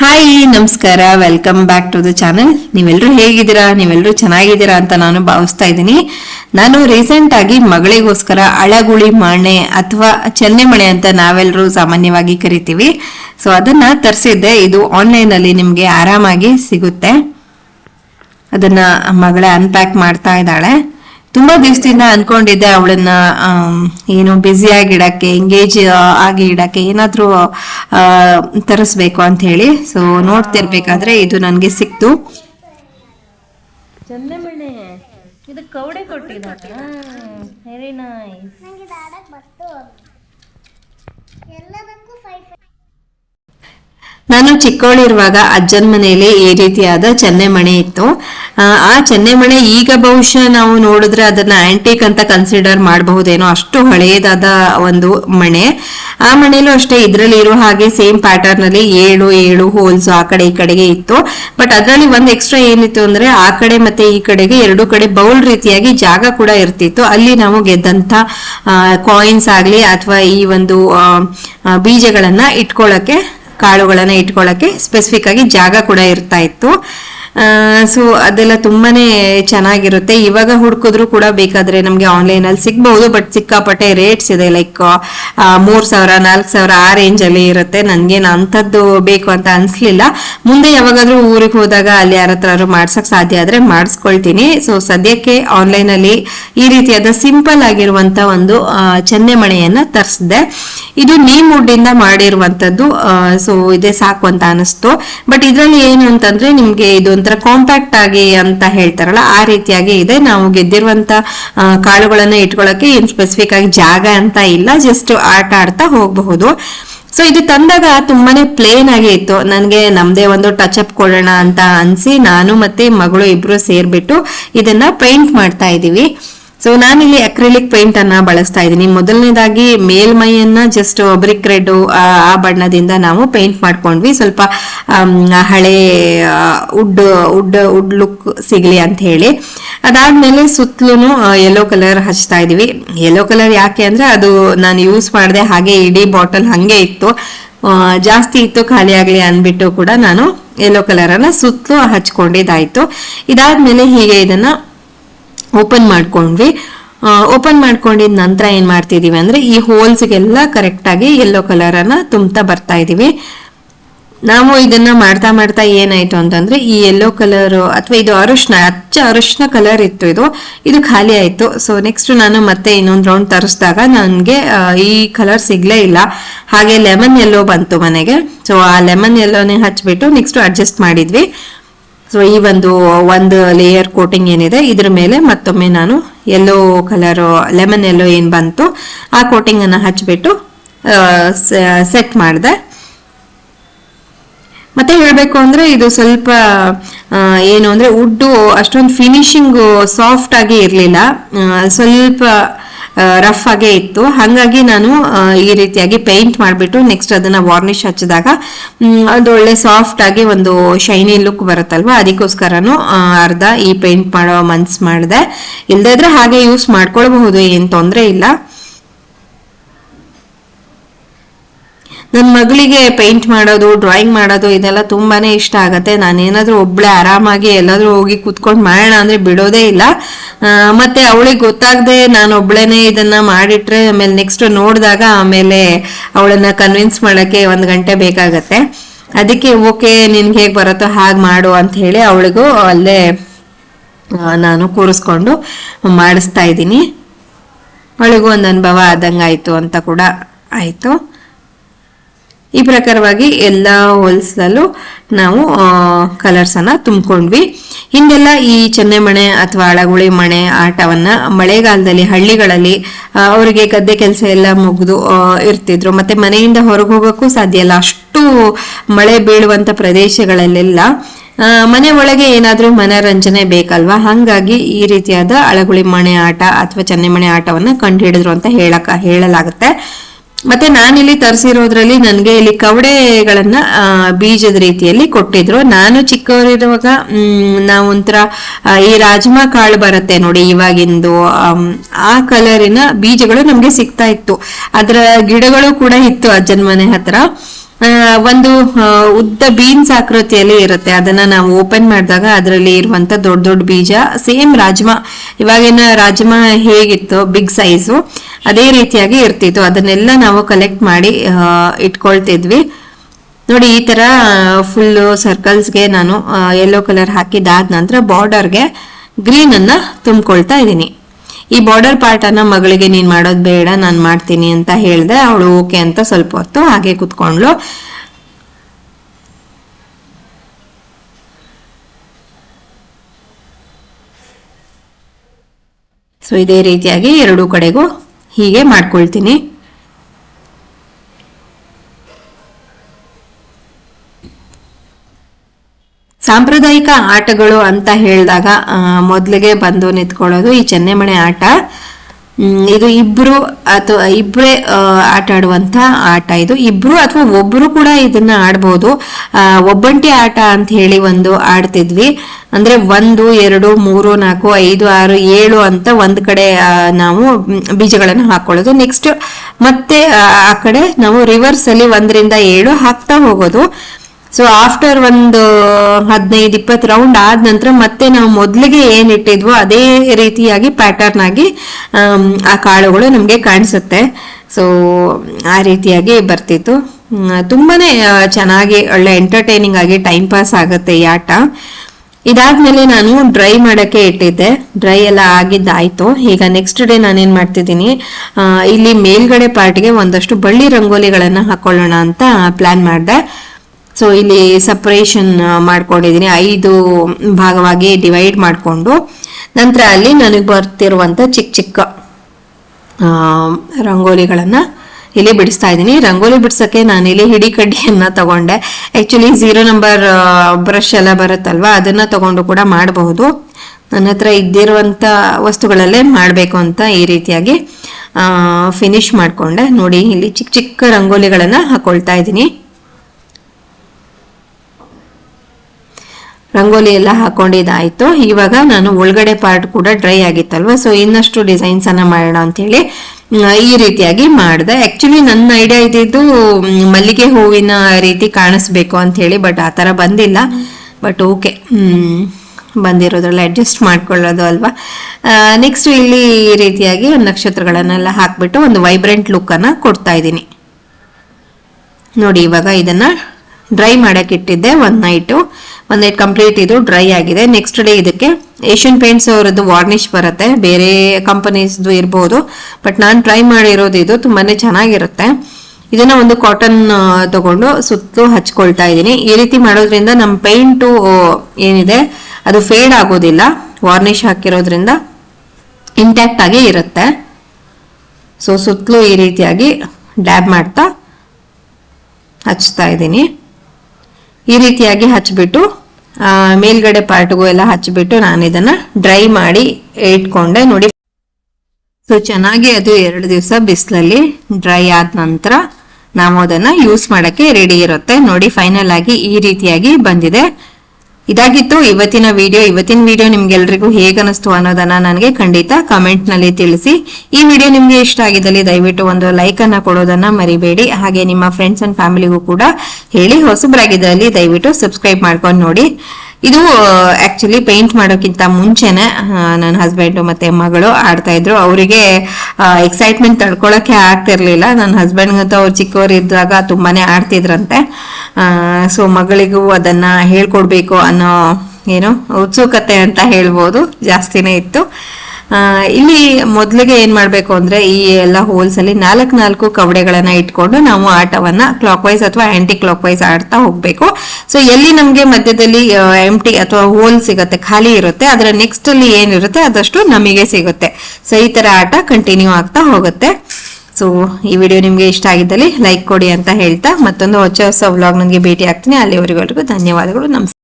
Hi ನಮಸ್ಕಾರ. Welcome back to the channel ನೀವೆಲ್ಲರೂ ಹೇಗಿದ್ದೀರಾ? ನೀವೆಲ್ಲರೂ ಚೆನ್ನಾಗಿದ್ದೀರಾ ಅಂತ ನಾನು ಭಾವಿಸ್ತಾ ಇದ್ದೀನಿ. ನಾನು ರೀಸೆಂಟ್ ಆಗಿ ಮಗಳಿಗೋಸ್ಕರ ಅಳಗುಳಿ ಮಣೆ ಅಥವಾ ಚೆನ್ನೆಮಣೆ ಅಂತ ನಾವೆಲ್ಲರೂ ಸಾಮಾನ್ಯವಾಗಿ ಕರಿತೀವಿ. ಸೊ ಅದನ್ನ ತರಿಸಿದ್ದೆ. ಇದು ಆನ್ಲೈನ್ ಅಲ್ಲಿ ನಿಮ್ಗೆ ಆರಾಮಾಗಿ ಸಿಗುತ್ತೆ. ಅದನ್ನ ಮಗಳೇ ಅನ್ಪ್ಯಾಕ್ ಮಾಡ್ತಾ ಇದ್ದಾಳೆ. ತುಂಬಾ ದಿವಸದಿಂದ ಅನ್ಕೊಂಡಿದ್ದೆ ಅವಳನ್ನ ಏನು ಬ್ಯುಸಿ ಆಗಿಡಕ್ಕೆ ಎಂಗೇಜ್ ಆಗಿ ಇಡಕ್ಕೆ ಏನಾದ್ರೂ ತರಿಸ್ಬೇಕು ಅಂತ ಹೇಳಿ ಸೊ ನೋಡ್ತಿರ್ಬೇಕಾದ್ರೆ ಇದು ನನಗೆ ಸಿಕ್ತು. ಚಂದಮಣೆ ಇದು ಕವಡೆ ವೆರಿ ನೈಸ್ ಎಲ್ಲದಕ್ಕೂ ಫೈವ್ ನಾನು ಚಿಕ್ಕವಳಿರುವಾಗ ಅಜ್ಜನ ಮನೆಯಲ್ಲಿ ಈ ರೀತಿಯಾದ ಚೆನ್ನೆಮಣೆ ಇತ್ತು. ಆ, ಚೆನ್ನೆ ಮಣೆ ಈಗ ಬಹುಶಃ ನಾವು ನೋಡಿದ್ರೆ ಅದನ್ನ ಆಂಟಿಕ್ ಅಂತ ಕನ್ಸಿಡರ್ ಮಾಡಬಹುದೇನೋ ಅಷ್ಟು ಹಳೆಯದಾದ ಒಂದು ಮಣೆ. ಆ ಮಣೆಲೂ ಅಷ್ಟೇ ಇದ್ರಲ್ಲಿ ಇರೋ ಹಾಗೆ ಸೇಮ್ ಪ್ಯಾಟರ್ನ್ ಅಲ್ಲಿ ಏಳು ಏಳು ಹೋಲ್ಸ್ ಆ ಕಡೆ ಈ ಕಡೆಗೆ ಇತ್ತು. ಬಟ್ ಅದರಲ್ಲಿ ಒಂದು ಎಕ್ಸ್ಟ್ರಾ ಏನಿತ್ತು ಅಂದ್ರೆ ಆ ಕಡೆ ಮತ್ತೆ ಈ ಕಡೆಗೆ ಎರಡು ಕಡೆ ಬೌಲ್ ರೀತಿಯಾಗಿ ಜಾಗ ಕೂಡ ಇರ್ತಿತ್ತು. ಅಲ್ಲಿ ನಾವು ಗೆದ್ದಂತ ಕಾಯಿನ್ಸ್ ಆಗ್ಲಿ ಅಥವಾ ಈ ಒಂದು ಬೀಜಗಳನ್ನ ಇಟ್ಕೊಳ್ಳಕ್ಕೆ ಕಾಳುಗಳನ್ನ ಇಟ್ಕೊಳ್ಳಕ್ಕೆ ಸ್ಪೆಸಿಫಿಕ್ ಆಗಿ ಜಾಗ ಕೂಡ ಇರ್ತಾ ಇತ್ತು. ಸೊ ಅದೆಲ್ಲ ತುಂಬಾನೇ ಚೆನ್ನಾಗಿರುತ್ತೆ. ಇವಾಗ ಹುಡ್ಕಿದ್ರು ಕೂಡ ಬೇಕಾದ್ರೆ ನಮ್ಗೆ ಆನ್ಲೈನ್ ಅಲ್ಲಿ ಸಿಗ್ಬಹುದು ಬಟ್ ಸಿಕ್ಕಾಪಟ್ಟೆ ರೇಟ್ಸ್ ಇದೆ. ಲೈಕ್ ಮೂರ್ ಸಾವಿರ, ನಾಲ್ಕು ಸಾವಿರ ಆ ರೇಂಜ್ ಅಲ್ಲಿ ಇರುತ್ತೆ. ನನ್ಗೇನು ಅಂಥದ್ದು ಬೇಕು ಅಂತ ಅನ್ಸ್ಲಿಲ್ಲ. ಮುಂದೆ ಯಾವಾಗಾದ್ರೂ ಊರಿಗೆ ಹೋದಾಗ ಅಲ್ಲಿ ಯಾರ ಹತ್ರ ಮಾಡ್ಸಕ್ ಸಾಧ್ಯ ಆದ್ರೆ ಮಾಡಿಸ್ಕೊಳ್ತೀನಿ. ಸೊ ಸದ್ಯಕ್ಕೆ ಆನ್ಲೈನ್ ಅಲ್ಲಿ ಈ ರೀತಿಯಾದ ಸಿಂಪಲ್ ಆಗಿರುವಂತ ಒಂದು ಚೆನ್ನೆ ಮಣೆಯನ್ನ ತರಿಸಿದೆ. ಇದು ನೀಮ್ ವುಡ್ ಇಂದ ಮಾಡಿರುವಂತದ್ದು ಸೊ ಇದೇ ಸಾಕು ಅಂತ ಅನಿಸ್ತು. ಬಟ್ ಇದರಲ್ಲಿ ಏನು ಅಂತಂದ್ರೆ ನಿಮ್ಗೆ ಇದು ಒಂಥರ ಕಾಂಪ್ಯಾಕ್ಟ್ ಆಗಿ ಅಂತ ಹೇಳ್ತಾರಲ್ಲ, ಆ ರೀತಿಯಾಗಿ ಇದೆ. ನಾವು ಗೆದ್ದಿರುವಂತ ಕಾಳುಗಳನ್ನ ಇಟ್ಕೊಳ್ಳಕ್ಕೆ ಏನ್ ಸ್ಪೆಸಿಫಿಕ್ ಆಗಿ ಜಾಗ ಅಂತ ಇಲ್ಲ ಜಸ್ಟ್ ಆಟ ಆಡ್ತಾ ಹೋಗಬಹುದು. ಸೊ ಇದು ತಂದಾಗ ತುಂಬಾನೇ ಪ್ಲೇನ್ ಆಗಿ ಇತ್ತು. ನನಗೆ ನಮ್ದೇ ಒಂದು ಟಚ್ ಅಪ್ ಕೊಡೋಣ ಅಂತ ಅನ್ಸಿ, ನಾನು ಮತ್ತೆ ಮಗಳು ಇಬ್ರು ಸೇರ್ಬಿಟ್ಟು ಇದನ್ನ ಪೇಂಟ್ ಮಾಡ್ತಾ ಇದೀವಿ. ಸೊ ನಾನಿಲ್ಲಿ ಅಕ್ರಿಲಿಕ್ ಪೇಂಟ್ ಅನ್ನ ಬಳಸ್ತಾ ಇದ್ದೀನಿ. ಮೊದಲನೇದಾಗಿ ಮೇಲ್ಮೈಯನ್ನ ಜಸ್ಟ್ ಬ್ರಿಕ್ ರೆಡ್ ಆ ಬಣ್ಣದಿಂದ ನಾವು ಪೇಂಟ್ ಮಾಡ್ಕೊಂಡ್ವಿ. ಸ್ವಲ್ಪ ಹಳೆ ವುಡ್ ವುಡ್ ವುಡ್ ಲುಕ್ ಸಿಗ್ಲಿ ಅಂತ ಹೇಳಿ. ಅದಾದ್ಮೇಲೆ ಸುತ್ತಲೂ ಯೆಲ್ಲೋ ಕಲರ್ ಹಚ್ತಾ ಇದೀವಿ. ಯೆಲ್ಲೋ ಕಲರ್ ಯಾಕೆ ಅಂದ್ರೆ ಅದು ನಾನು ಯೂಸ್ ಮಾಡಿದೆ ಹಾಗೆ ಇಡೀ ಬಾಟಲ್ ಹಂಗೆ ಇತ್ತು. ಜಾಸ್ತಿ ಇತ್ತು, ಖಾಲಿ ಆಗ್ಲಿ ಅಂದ್ಬಿಟ್ಟು ಕೂಡ ನಾನು ಯೆಲ್ಲೋ ಕಲರ್ ಅನ್ನ ಸುತ್ತಲೂ ಹಚ್ಕೊಂಡಿದ್ದಾಯ್ತು. ಇದಾದ್ಮೇಲೆ ಹೀಗೆ ಇದನ್ನ ಓಪನ್ ಮಾಡ್ಕೊಂಡ್ವಿ. ಓಪನ್ ಮಾಡ್ಕೊಂಡಿದ ನಂತರ ಏನ್ ಮಾಡ್ತಿದೀವಿ ಅಂದ್ರೆ ಈ ಹೋಲ್ಸ್ಗೆಲ್ಲ ಕರೆಕ್ಟ್ ಆಗಿ ಯೆಲ್ಲೋ ಕಲರ್ ಅನ್ನ ತುಂಬ್ತಾ ಬರ್ತಾ ಇದೀವಿ. ನಾವು ಇದನ್ನ ಮಾಡ್ತಾ ಮಾಡ್ತಾ ಏನಾಯ್ತು ಅಂತಂದ್ರೆ ಈ ಯೆಲ್ಲೋ ಕಲರ್ ಅಥವಾ ಇದು ಅರಿಶಿನ ಅಚ್ಚ ಅರಶಿನ ಕಲರ್ ಇತ್ತು ಇದು. ಇದು ಖಾಲಿ ಆಯ್ತು. ಸೊ ನೆಕ್ಸ್ಟ್ ನಾನು ಮತ್ತೆ ಇನ್ನೊಂದು ರೌಂಡ್ ತರಿಸಿದಾಗ ನನಗೆ ಈ ಕಲರ್ ಸಿಗ್ಲೇ ಇಲ್ಲ. ಹಾಗೆ ಲೆಮನ್ ಯೆಲ್ಲೋ ಬಂತು ಮನೆಗೆ. ಸೊ ಆ ಲೆಮನ್ ಯೆಲ್ಲೋನೇ ಹಚ್ಬಿಟ್ಟು ನೆಕ್ಸ್ಟ್ ಅಡ್ಜಸ್ಟ್ ಮಾಡಿದ್ವಿ. ಸೊ ಈ ಒಂದು ಒಂದು ಲೇಯರ್ ಕೋಟಿಂಗ್ ಏನಿದೆ, ಇದ್ರ ಮೇಲೆ ಮತ್ತೊಮ್ಮೆ ನಾನು ಯೆಲ್ಲೋ ಕಲರ್ ಲೆಮನ್ ಯೆಲ್ಲೋ ಏನ್ ಬಂತು, ಆ ಕೋಟಿಂಗ್ ಅನ್ನ ಹಚ್ಬಿಟ್ಟು ಸೆಟ್ ಮಾಡಿದೆ. ಮತ್ತೆ ಹೇಳ್ಬೇಕು ಅಂದ್ರೆ, ಇದು ಸ್ವಲ್ಪ ಏನು ಅಂದ್ರೆ ವುಡ್ಡು ಅಷ್ಟೊಂದು ಫಿನಿಶಿಂಗ್ ಸಾಫ್ಟ್ ಆಗಿ ಇರಲಿಲ್ಲ. ಸ್ವಲ್ಪ ರಫ್ ಆಗೇ ಇತ್ತು. ಹಾಗಾಗಿ ನಾನು ಈ ರೀತಿಯಾಗಿ ಪೇಂಟ್ ಮಾಡಿಬಿಟ್ಟು ನೆಕ್ಸ್ಟ್ ಅದನ್ನ ವಾರ್ನಿಶ್ ಹಚ್ಚಿದಾಗ ಅದು ಒಳ್ಳೆ ಸಾಫ್ಟ್ ಆಗಿ ಒಂದು ಶೈನಿ ಲುಕ್ ಬರುತ್ತಲ್ವಾ? ಅದಕ್ಕೋಸ್ಕರನು ಅರ್ಧ ಈ ಪೇಂಟ್ ಮಾಡೋ ಮನ್ಸ್ ಮಾಡಿದೆ. ಇಲ್ಲದೇ ಇದ್ರೆ ಹಾಗೆ ಯೂಸ್ ಮಾಡ್ಕೊಳ್ಬಹುದು, ಏನು ತೊಂದರೆ ಇಲ್ಲ. ನನ್ನ ಮಗಳಿಗೆ ಪೇಂಟ್ ಮಾಡೋದು ಡ್ರಾಯಿಂಗ್ ಮಾಡೋದು ಇದೆಲ್ಲ ತುಂಬಾನೇ ಇಷ್ಟ ಆಗುತ್ತೆ. ನಾನೇನಾದ್ರೂ ಒಬ್ಳೆ ಆರಾಮಾಗಿ ಎಲ್ಲಾದ್ರೂ ಹೋಗಿ ಕುತ್ಕೊಂಡು ಮಾಡೋಣ ಅಂದ್ರೆ ಬಿಡೋದೇ ಇಲ್ಲ. ಮತ್ತೆ ಅವಳಿಗೆ ಗೊತ್ತಾಗದೆ ನಾನು ಒಬ್ಳೇನೆ ಇದನ್ನ ಮಾಡಿಟ್ರೆ ಆಮೇಲೆ ನೆಕ್ಸ್ಟ್ ನೋಡಿದಾಗ ಆಮೇಲೆ ಅವಳನ್ನ ಕನ್ವಿನ್ಸ್ ಮಾಡಕ್ಕೆ ಒಂದು ಗಂಟೆ ಬೇಕಾಗತ್ತೆ. ಅದಕ್ಕೆ ಓಕೆ, ನಿನ್ಗೆ ಹೇಗೆ ಬರುತ್ತೋ ಹಾಗೆ ಮಾಡು ಅಂತ ಹೇಳಿ ಅವಳಿಗೂ ಅಲ್ಲೇ ನಾನು ಕೂರಿಸ್ಕೊಂಡು ಮಾಡಿಸ್ತಾ ಇದ್ದೀನಿ. ಅವಳಿಗೂ ಒಂದು ಅನುಭವ ಆದಂಗಾಯ್ತು ಅಂತ ಕೂಡ ಆಯ್ತು. ಈ ಪ್ರಕಾರವಾಗಿ ಎಲ್ಲ ಹೋಲ್ಸ್ನಲ್ಲೂ ನಾವು ಕಲರ್ಸ್ ಅನ್ನ ತುಂಬಿಕೊಂಡ್ವಿ. ಹಿಂದೆಲ್ಲ ಈ ಚೆನ್ನೆಮಣೆ ಅಥವಾ ಅಳಗುಳಿ ಮಣೆ ಆಟವನ್ನ ಮಳೆಗಾಲದಲ್ಲಿ, ಹಳ್ಳಿಗಳಲ್ಲಿ ಅವರಿಗೆ ಗದ್ದೆ ಕೆಲಸ ಎಲ್ಲ ಮುಗಿದು ಇರ್ತಿದ್ರು. ಮತ್ತೆ ಮನೆಯಿಂದ ಹೊರಗೆ ಹೋಗೋಕ್ಕೂ ಸಾಧ್ಯ ಇಲ್ಲ. ಅಷ್ಟು ಮಳೆ ಬೀಳುವಂತ ಪ್ರದೇಶಗಳಲ್ಲೆಲ್ಲ ಮನೆ ಒಳಗೆ ಏನಾದ್ರೂ ಮನೋರಂಜನೆ ಬೇಕಲ್ವಾ? ಹಾಗಾಗಿ ಈ ರೀತಿಯಾದ ಅಳಗುಳಿ ಮಣೆ ಆಟ ಅಥವಾ ಚೆನ್ನೆಮಣೆ ಆಟವನ್ನ ಕಂಡುಹಿಡಿದ್ರು ಅಂತ ಹೇಳಕ, ಹೇಳಲಾಗುತ್ತೆ. ಮತ್ತೆ ನಾನಿಲ್ಲಿ ತರಿಸಿರೋದ್ರಲ್ಲಿ ನನಗೆ ಇಲ್ಲಿ ಕವಡೆಗಳನ್ನ ಬೀಜದ ರೀತಿಯಲ್ಲಿ ಕೊಟ್ಟಿದ್ರು. ನಾನು ಚಿಕ್ಕವರಿರುವಾಗ ನಾವೊಂಥರ ಈ ರಾಜ್ಮಾ ಕಾಳು ಬರುತ್ತೆ ನೋಡಿ ಇವಾಗಿಂದು ಆ ಕಲರಿನ ಬೀಜಗಳು ನಮ್ಗೆ ಸಿಗ್ತಾ ಇತ್ತು. ಅದರ ಗಿಡಗಳು ಕೂಡ ಇತ್ತು ಅಜ್ಜನ ಮನೆ ಹತ್ರ. ಒಂದು ಉದ್ದ ಬೀನ್ಸ್ ಆಕೃತಿಯಲ್ಲಿ ಇರುತ್ತೆ. ಅದನ್ನ ನಾವು ಓಪನ್ ಮಾಡಿದಾಗ ಅದರಲ್ಲಿ ಇರುವಂತ ದೊಡ್ಡ ದೊಡ್ಡ ಬೀಜ ಸೇಮ್ ರಾಜ್ಮಾ. ಇವಾಗಿನ ರಾಜ್ಮಾ ಹೇಗಿತ್ತು? ಬಿಗ್ ಸೈಜು ಅದೇ ರೀತಿಯಾಗಿ ಇರ್ತಿತ್ತು. ಅದನ್ನೆಲ್ಲ ನಾವು ಕಲೆಕ್ಟ್ ಮಾಡಿ ಇಟ್ಕೊಳ್ತಿದ್ವಿ. ನೋಡಿ, ಈ ತರ ಫುಲ್ ಸರ್ಕಲ್ಸ್ಗೆ ನಾನು ಯೆಲ್ಲೋ ಕಲರ್ ಹಾಕಿದಾದ ನಂತರ ಬಾರ್ಡರ್ಗೆ ಗ್ರೀನ್ ಅನ್ನ ತುಂಬಿಕೊಳ್ತಾ ಇದ್ದೀನಿ. ಈ ಬಾರ್ಡರ್ ಪಾರ್ಟ್ ಅನ್ನ ಮಗಳಿಗೆ ನೀನ್ ಮಾಡೋದ್ ಬೇಡ, ನಾನು ಮಾಡ್ತೀನಿ ಅಂತ ಹೇಳ್ದೆ, ಅವಳು ಓಕೆ ಅಂತ ಸ್ವಲ್ಪ ಹೊತ್ತು ಹಾಗೆ ಕುತ್ಕೊಂಡ್ಲು ಸೊ ಇದೇ ರೀತಿಯಾಗಿ ಎರಡೂ ಕಡೆಗೂ ಹೀಗೆ ಮಾಡ್ಕೊಳ್ತೀನಿ. ಸಾಂಪ್ರದಾಯಿಕ ಆಟಗಳು ಅಂತ ಹೇಳಿದಾಗ ಮೊದಲಿಗೆ ಬಂದು ನಿಂತ್ಕೊಳ್ಳೋದು ಈ ಚೆನ್ನೆಮಣೆ ಆಟ. ಇದು ಇಬ್ರು ಅಥವಾ ಇಬ್ಬರೇ ಆಟ ಆಡುವಂತ ಆಟ ಇದು. ಇಬ್ರು ಅಥವಾ ಒಬ್ರು ಕೂಡ ಇದನ್ನ ಆಡ್ಬೋದು. ಒಬ್ಬಂಟಿ ಆಟ ಅಂತ ಹೇಳಿ ಒಂದು ಆಡ್ತಿದ್ವಿ. ಅಂದ್ರೆ ಒಂದು, ಎರಡು, ಮೂರು, ನಾಲ್ಕು, ಐದು, ಆರು, ಏಳು ಅಂತ ಒಂದ್ ಕಡೆ ನಾವು ಬೀಜಗಳನ್ನು ಹಾಕೊಳ್ಳೋದು. ನೆಕ್ಸ್ಟ್ ಮತ್ತೆ, ಆ ಕಡೆ ನಾವು ರಿವರ್ಸ್ ಅಲ್ಲಿ ಒಂದರಿಂದ ಏಳು ಹಾಕ್ತಾ ಹೋಗೋದು. ಸೊ ಆಫ್ಟರ್ ಒಂದು ಹದಿನೈದು, ಇಪ್ಪತ್ತು ರೌಂಡ್ ಆದ ನಂತರ ಮತ್ತೆ ನಾವು ಮೊದಲಿಗೆ ಏನ್ ಇಟ್ಟಿದ್ವೋ ಅದೇ ರೀತಿಯಾಗಿ ಪ್ಯಾಟರ್ನ್ ಆಗಿ ಆ ಕಾಳುಗಳು ನಮಗೆ ಕಾಣಿಸುತ್ತೆ. ಸೊ ಆ ರೀತಿಯಾಗಿ ಬರ್ತಿತ್ತು. ತುಂಬಾನೇ ಚೆನ್ನಾಗಿ ಒಳ್ಳೆ ಎಂಟರ್ಟೈನಿಂಗ್ ಆಗಿ ಟೈಮ್ ಪಾಸ್ ಆಗುತ್ತೆ ಈ ಆಟ. ಇದಾದ್ಮೇಲೆ ನಾನು ಡ್ರೈ ಮಾಡಕ್ಕೆ ಇಟ್ಟಿದ್ದೆ. ಡ್ರೈ ಎಲ್ಲ ಆಗಿದ್ದಾಯ್ತು ಈಗ ನೆಕ್ಸ್ಟ್ ಡೇ ನಾನೇನು ಮಾಡ್ತಿದ್ದೀನಿ ಇಲ್ಲಿ ಮೇಲ್ಗಡೆ ಪಾರ್ಟ್ಗೆ ಒಂದಷ್ಟು ಬಳ್ಳಿ ರಂಗೋಲಿಗಳನ್ನು ಹಾಕೊಳ್ಳೋಣ ಅಂತ ಪ್ಲಾನ್ ಮಾಡಿದೆ. ಸೊ ಇಲ್ಲಿ ಸಪ್ರೇಷನ್ ಮಾಡ್ಕೊಂಡಿದ್ದೀನಿ. ಐದು ಭಾಗವಾಗಿ ಡಿವೈಡ್ ಮಾಡಿಕೊಂಡು, ನಂತರ ಅಲ್ಲಿ ನನಗೆ ಬರ್ತಿರುವಂಥ ಚಿಕ್ಕ ಚಿಕ್ಕ ರಂಗೋಲಿಗಳನ್ನು ಇಲ್ಲಿ ಬಿಡಿಸ್ತಾ ಇದ್ದೀನಿ. ರಂಗೋಲಿ ಬಿಡ್ಸಕ್ಕೆ ನಾನು ಇಲ್ಲಿ ಹಿಡಿ ಕಡ್ಡಿಯನ್ನ ತಗೊಂಡೆ ಆ್ಯಕ್ಚುಲಿ ಝೀರೋ ನಂಬರ್ ಬ್ರಷ್ ಎಲ್ಲ ಬರುತ್ತಲ್ವಾ, ಅದನ್ನ ತಗೊಂಡು ಕೂಡ ಮಾಡಬಹುದು. ನನ್ನ ಹತ್ರ ಇದ್ದಿರುವಂತ ವಸ್ತುಗಳಲ್ಲೇ ಮಾಡಬೇಕು ಅಂತ ಈ ರೀತಿಯಾಗಿ ಫಿನಿಶ್ ಮಾಡ್ಕೊಂಡೆ. ನೋಡಿ, ಇಲ್ಲಿ ಚಿಕ್ಕ ಚಿಕ್ಕ ರಂಗೋಲಿಗಳನ್ನ ಹಾಕೊಳ್ತಾ ಇದ್ದೀನಿ. ರಂಗೋಲಿ ಎಲ್ಲ ಹಾಕೊಂಡಿದ್ದಾಯ್ತು. ಇವಾಗ ನಾನು ಒಳಗಡೆ ಪಾರ್ಟ್ ಕೂಡ ಡ್ರೈ ಆಗಿತ್ತಲ್ವ? ಸೊ ಇನ್ನಷ್ಟು ಡಿಸೈನ್ಸ್ ಅನ್ನ ಮಾಡೋಣ ಅಂತ ಹೇಳಿ ಈ ರೀತಿಯಾಗಿ ಮಾಡಿದೆ. ಆಕ್ಚುಲಿ ನನ್ನ ಐಡಿಯಾ ಇದ್ದಿದ್ದು ಮಲ್ಲಿಗೆ ಹೂವಿನ ರೀತಿ ಕಾಣಿಸ್ಬೇಕು ಅಂತ ಹೇಳಿ ಬಟ್ ಆ ತರ ಬಂದಿಲ್ಲ. ಬಟ್ ಓಕೆ ಬಂದಿರೋದ್ರಲ್ಲಿ ಅಡ್ಜಸ್ಟ್ ಮಾಡ್ಕೊಳ್ಳೋದು ಅಲ್ವಾ? ನೆಕ್ಸ್ಟ್ ಇಲ್ಲಿ ಈ ರೀತಿಯಾಗಿ ನಕ್ಷತ್ರಗಳನ್ನೆಲ್ಲ ಹಾಕ್ಬಿಟ್ಟು ಒಂದು ವೈಬ್ರೆಂಟ್ ಲುಕ್ ಅನ್ನ ಕೊಡ್ತಾ ಇದ್ದೀನಿ. ನೋಡಿ, ಇವಾಗ ಇದನ್ನ ಡ್ರೈ ಮಾಡಕ್ಕೆ ಇಟ್ಟಿದ್ದೆ. ಒಂದ್ ನೈಟು ಒಂದು ನೈಟ್ ಕಂಪ್ಲೀಟ್ ಇದು ಡ್ರೈ ಆಗಿದೆ. ನೆಕ್ಸ್ಟ್ ಡೇ ಇದಕ್ಕೆ ಏಷ್ಯನ್ ಪೇಂಟ್ಸ್ ಅವರದ್ದು ವಾರ್ನಿಶ್ ಬರುತ್ತೆ. ಬೇರೆ ಕಂಪನೀಸ್ದು ಇರ್ಬೋದು. ಬಟ್ ನಾನು ಟ್ರೈ ಮಾಡಿರೋದು ಇದು ತುಂಬಾನೇ ಚೆನ್ನಾಗಿರುತ್ತೆ. ಇದನ್ನ ಒಂದು ಕಾಟನ್ ತಗೊಂಡು ಸುತ್ತಲೂ ಹಚ್ಕೊಳ್ತಾ ಇದ್ದೀನಿ. ಈ ರೀತಿ ಮಾಡೋದ್ರಿಂದ ನಮ್ಮ ಪೇಂಟು ಏನಿದೆ, ಅದು ಫೇಡ್ ಆಗೋದಿಲ್ಲ. ವಾರ್ನಿಶ್ ಹಾಕಿರೋದ್ರಿಂದ ಇಂಟ್ಯಾಕ್ಟ್ ಆಗಿ ಇರುತ್ತೆ. ಸೊ ಸುತ್ತಲೂ ಈ ರೀತಿಯಾಗಿ ಡ್ಯಾಬ್ ಮಾಡ್ತಾ ಹಚ್ತಾ ಇದ್ದೀನಿ. ಈ ರೀತಿಯಾಗಿ ಹಚ್ಚಿಬಿಟ್ಟು ಮೇಲ್ಗಡೆ ಪಾರ್ಟ್ಗೂ ಎಲ್ಲ ಹಚ್ಚಿಬಿಟ್ಟು ನಾನು ಇದನ್ನ ಡ್ರೈ ಮಾಡಿ ಇಟ್ಕೊಂಡೆ. ನೋಡಿ. ಸೊ ಚೆನ್ನಾಗಿ ಅದು ಎರಡು ದಿವಸ ಬಿಸಿಲಲ್ಲಿ ಡ್ರೈ ಆದ ನಂತರ ನಾವು ಅದನ್ನ ಯೂಸ್ ಮಾಡಕ್ಕೆ ರೆಡಿ ಇರುತ್ತೆ. ನೋಡಿ ಫೈನಲ್ ಆಗಿ ಈ ರೀತಿಯಾಗಿ ಬಂದಿದೆ. ಇದಾಗಿತ್ತು. ಇವತ್ತಿನ ವಿಡಿಯೋ ಇವತ್ತಿನ ವಿಡಿಯೋ ನಿಮ್ಗೆಲ್ರಿಗೂ ಹೇಗೆ ಅನಿಸ್ತು ಅನ್ನೋದನ್ನ ನನಗೆ ಖಂಡಿತ ಕಮೆಂಟ್ನಲ್ಲಿ ತಿಳಿಸಿ. ಈ ವಿಡಿಯೋ ನಿಮ್ಗೆ ಇಷ್ಟ ಆಗಿದ್ದಲ್ಲಿ ದಯವಿಟ್ಟು ಒಂದು ಲೈಕ್ ಅನ್ನ ಕೊಡೋದನ್ನ ಮರಿಬೇಡಿ. ಹಾಗೆ ನಿಮ್ಮ ಫ್ರೆಂಡ್ಸ್ ಅಂಡ್ ಫ್ಯಾಮಿಲಿಗೂ ಕೂಡ ಹೇಳಿ ಹೊಸಬರಾಗಿದ್ದಲ್ಲಿ ದಯವಿಟ್ಟು ಸಬ್ಸ್ಕ್ರೈಬ್ ಮಾಡ್ಕೊಂಡು ನೋಡಿ. ಇದು ಆಕ್ಚುಲಿ ಪೇಂಟ್ ಮಾಡೋಕ್ಕಿಂತ ಮುಂಚೆನೆ ನನ್ನ ಹಸ್ಬೆಂಡು ಮತ್ತೆ ಮಗಳು ಆಡ್ತಾ ಇದ್ರು. ಅವರಿಗೆ ಎಕ್ಸೈಟ್ಮೆಂಟ್ ತಡ್ಕೊಳಕ್ಕೆ ಆಗ್ತಿರ್ಲಿಲ್ಲ. ನನ್ನ ಹಸ್ಬೆಂಡ್ಗಂತೂ ಅವ್ರು ಚಿಕ್ಕವರು ಇದ್ದಾಗ ತುಂಬಾನೇ ಆಡ್ತಿದ್ರಂತೆ. ಸೊ ಮಗಳಿಗೂ ಅದನ್ನ ಹೇಳ್ಕೊಡ್ಬೇಕು ಅನ್ನೋ, ಏನು, ಉತ್ಸುಕತೆ ಅಂತ ಹೇಳ್ಬೋದು. ಜಾಸ್ತಿನೇ ಇತ್ತು. ಇಲ್ಲಿ ಮೊದಲಿಗೆ ಏನ್ ಮಾಡ್ಬೇಕು ಅಂದ್ರೆ ಈ ಎಲ್ಲ ಹೋಲ್ಸ್ ಅಲ್ಲಿ ನಾಲ್ಕು ನಾಲ್ಕು ಕವಡೆಗಳನ್ನ ಇಟ್ಕೊಂಡು ನಾವು ಆಟವನ್ನ ಕ್ಲಾಕ್ ವೈಸ್ ಅಥವಾ ಆಂಟಿ ಕ್ಲಾಕ್ ವೈಸ್ ಆಡ್ತಾ ಹೋಗ್ಬೇಕು. ಸೊ ಎಲ್ಲಿ ನಮ್ಗೆ ಮಧ್ಯದಲ್ಲಿ ಎಂಟಿ ಅಥವಾ ಹೋಲ್ ಸಿಗುತ್ತೆ, ಖಾಲಿ ಇರುತ್ತೆ, ಅದರ ನೆಕ್ಸ್ಟ್ ಅಲ್ಲಿ ಏನಿರುತ್ತೆ ಅದಷ್ಟು ನಮಗೆ ಸಿಗುತ್ತೆ. ಸೊ ಈ ತರ ಆಟ ಕಂಟಿನ್ಯೂ ಆಗ್ತಾ ಹೋಗುತ್ತೆ. ಸೊ ಈ ವಿಡಿಯೋ ನಿಮ್ಗೆ ಇಷ್ಟ ಆಗಿದ್ದಲ್ಲಿ ಲೈಕ್ ಕೊಡಿ ಅಂತ ಹೇಳ್ತಾ ಮತ್ತೊಂದು ಹೊಸ ಹೊಸ ವ್ಲಾಗ್ ನನಗೆ ಭೇಟಿ ಆಗ್ತೀನಿ. ಅಲ್ಲಿವರೆಗೂ ಧನ್ಯವಾದಗಳು. ನಮಸ್ಕಾರ